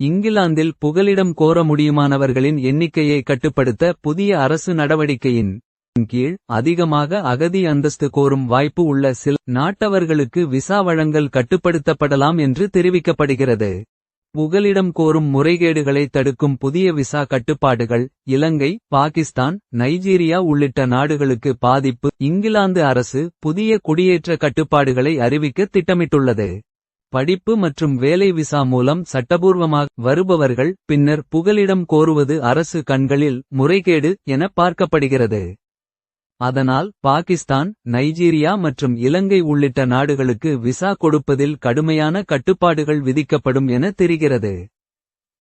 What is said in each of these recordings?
இங்கிலாந்தில் புகலிடம் கோர முடியுமானவர்களின் எண்ணிக்கையை கட்டுப்படுத்த புதிய அரசு நடவடிக்கையின் கீழ் அதிகமாக அகதி அந்தஸ்து கோரும் வாய்ப்பு உள்ள சில நாட்டவர்களுக்கு விசா வழங்கல் கட்டுப்படுத்தப்படலாம் என்று தெரிவிக்கப்படுகிறது. புகலிடம் கோரும் முறைகேடுகளை தடுக்கும் புதிய விசா கட்டுப்பாடுகள் இலங்கை பாகிஸ்தான் நைஜீரியா உள்ளிட்ட நாடுகளுக்கு பாதிப்பு இங்கிலாந்து அரசு புதிய குடியேற்ற கட்டுப்பாடுகளை அறிவிக்க திட்டமிட்டுள்ளது. படிப்பு மற்றும் வேலை விசா மூலம் சட்டபூர்வமாக வருபவர்கள் பின்னர் புகலிடம் கோருவது அரசு கண்களில் முறைகேடு என பார்க்கப்படுகிறது. அதனால் பாகிஸ்தான் நைஜீரியா மற்றும் இலங்கை உள்ளிட்ட நாடுகளுக்கு விசா கொடுப்பதில் கடுமையான கட்டுப்பாடுகள் விதிக்கப்படும் என தெரிகிறது.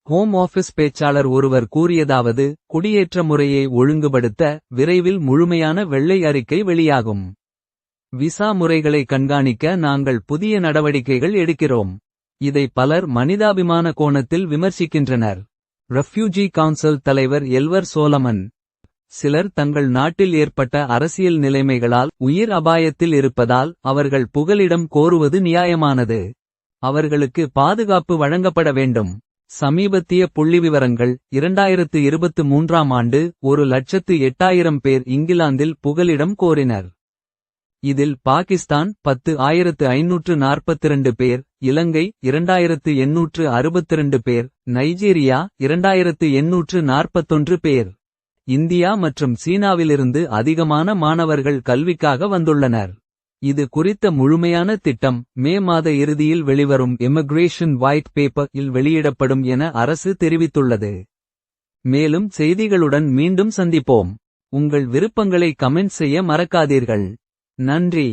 ஹோம் ஆஃபீஸ் பேச்சாளர் ஒருவர் கூறியதாவது குடியேற்ற முறையை ஒழுங்குபடுத்த விரைவில் முழுமையான வெள்ளை அறிக்கை வெளியாகும். விசா முறைகளை கண்காணிக்க நாங்கள் புதிய நடவடிக்கைகள் எடுக்கிறோம். இதை பலர் மனிதாபிமான கோணத்தில் விமர்சிக்கின்றனர். ரெஃப்யூஜி கவுன்சில் தலைவர் எல்வர் சோலமன். சிலர் தங்கள் நாட்டில் ஏற்பட்ட அரசியல் நிலைமைகளால் உயிர் அபாயத்தில் இருப்பதால் அவர்கள் புகலிடம் கோருவது நியாயமானது. அவர்களுக்கு பாதுகாப்பு வழங்கப்பட வேண்டும். சமீபத்திய புள்ளிவிவரங்கள் 2023ஆம் ஆண்டு ஒரு லட்சத்து எட்டாயிரம் பேர் இங்கிலாந்தில் புகலிடம் கோரினர். இதில் பாகிஸ்தான் பத்து ஆயிரத்து ஐநூற்று நாற்பத்திரண்டு பேர் இலங்கை 2862 பேர் நைஜீரியா 2841 பேர். இந்தியா மற்றும் சீனாவிலிருந்து அதிகமான மாணவர்கள் கல்விக்காக வந்துள்ளனர். இது குறித்த முழுமையான திட்டம் மே மாத இறுதியில் வெளிவரும் இமிகிரேஷன் ஒயிட் பேப்பர் இல் வெளியிடப்படும் என அரசு தெரிவித்துள்ளது. மேலும் செய்திகளுடன் மீண்டும் சந்திப்போம். உங்கள் விருப்பங்களை கமெண்ட் செய்ய மறக்காதீர்கள். நன்றி.